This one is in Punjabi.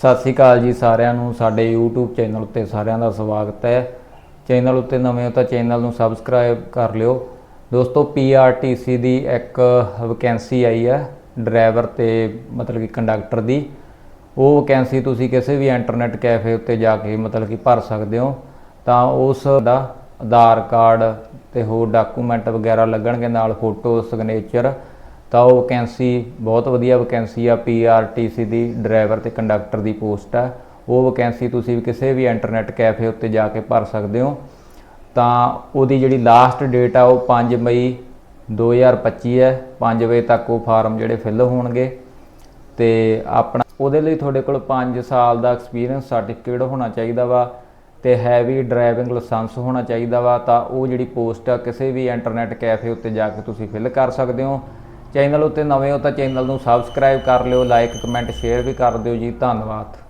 ਸਤਿ ਸ੍ਰੀ ਅਕਾਲ ਜੀ ਸਾਰਿਆਂ ਨੂੰ। ਸਾਡੇ YouTube ਚੈਨਲ ਉੱਤੇ ਸਾਰਿਆਂ ਦਾ ਸਵਾਗਤ ਹੈ। ਚੈਨਲ ਉੱਤੇ ਨਵੇਂ ਹੋ ਤਾਂ ਚੈਨਲ ਨੂੰ ਸਬਸਕ੍ਰਾਈਬ ਕਰ ਲਿਓ। ਦੋਸਤੋ PRTC ਦੀ ਇੱਕ ਵੈਕੈਂਸੀ ਆਈ ਹੈ ਡਰਾਈਵਰ ਤੇ ਮਤਲਬ ਕਿ ਕੰਡਕਟਰ ਦੀ। ਉਹ ਵੈਕੈਂਸੀ ਤੁਸੀਂ ਕਿਸੇ ਵੀ ਇੰਟਰਨੈਟ ਕੈਫੇ ਉੱਤੇ ਜਾ ਕੇ ਮਤਲਬ ਕਿ ਭਰ ਸਕਦੇ ਹੋ। ਤਾਂ ਉਸ ਦਾ ਆਧਾਰ ਕਾਰਡ ਤੇ ਹੋਰ ਡਾਕੂਮੈਂਟ ਵਗੈਰਾ ਲੱਗਣਗੇ ਨਾਲ ਫੋਟੋ ਸਿਗਨੇਚਰ ਤਾਂ ਉਹ ਵੈਕੈਂਸੀ ਬਹੁਤ ਵਧੀਆ ਵੈਕੈਂਸੀ ਆ ਪੀਆਰਟੀਸੀ ਦੀ ਡਰਾਈਵਰ ਤੇ ਕੰਡਕਟਰ ਦੀ ਪੋਸਟ ਆ। ਉਹ ਵੈਕੈਂਸੀ ਤੁਸੀਂ ਵੀ ਕਿਸੇ ਵੀ ਇੰਟਰਨੈਟ ਕੈਫੇ ਉੱਤੇ ਜਾ ਕੇ ਭਰ ਸਕਦੇ ਹੋ। ਤਾਂ ਉਹਦੀ ਜਿਹੜੀ ਲਾਸਟ ਡੇਟ ਆ, ਉਹ 5 ਮਈ 2025 ਹੈ। 5 ਵਜੇ ਤੱਕ ਉਹ ਫਾਰਮ ਜਿਹੜੇ ਫਿਲ ਹੋਣਗੇ। ਤੇ ਆਪਣਾ ਉਹਦੇ ਲਈ ਤੁਹਾਡੇ ਕੋਲ 5 ਸਾਲ ਦਾ ਐਕਸਪੀਰੀਅੰਸ ਸਰਟੀਫਿਕੇਟ ਹੋਣਾ ਚਾਹੀਦਾ ਵਾ ਤੇ ਹੈਵੀ ਡਰਾਈਵਿੰਗ ਲਾਇਸੈਂਸ ਹੋਣਾ ਚਾਹੀਦਾ ਵਾ। ਤਾਂ ਉਹ ਜਿਹੜੀ ਪੋਸਟ ਆ, ਕਿਸੇ ਵੀ ਇੰਟਰਨੈਟ ਕੈਫੇ ਉੱਤੇ ਜਾ ਕੇ ਤੁਸੀਂ ਫਿਲ ਕਰ ਸਕਦੇ ਹੋ। ਚੈਨਲ ਉੱਤੇ ਨਵੇਂ ਹੋ ਤਾਂ ਚੈਨਲ ਨੂੰ ਸਬਸਕ੍ਰਾਈਬ ਕਰ ਲਿਓ ਲਾਈਕ ਕਮੈਂਟ ਸ਼ੇਅਰ ਵੀ ਕਰ ਦਿਓ ਜੀ। ਧੰਨਵਾਦ।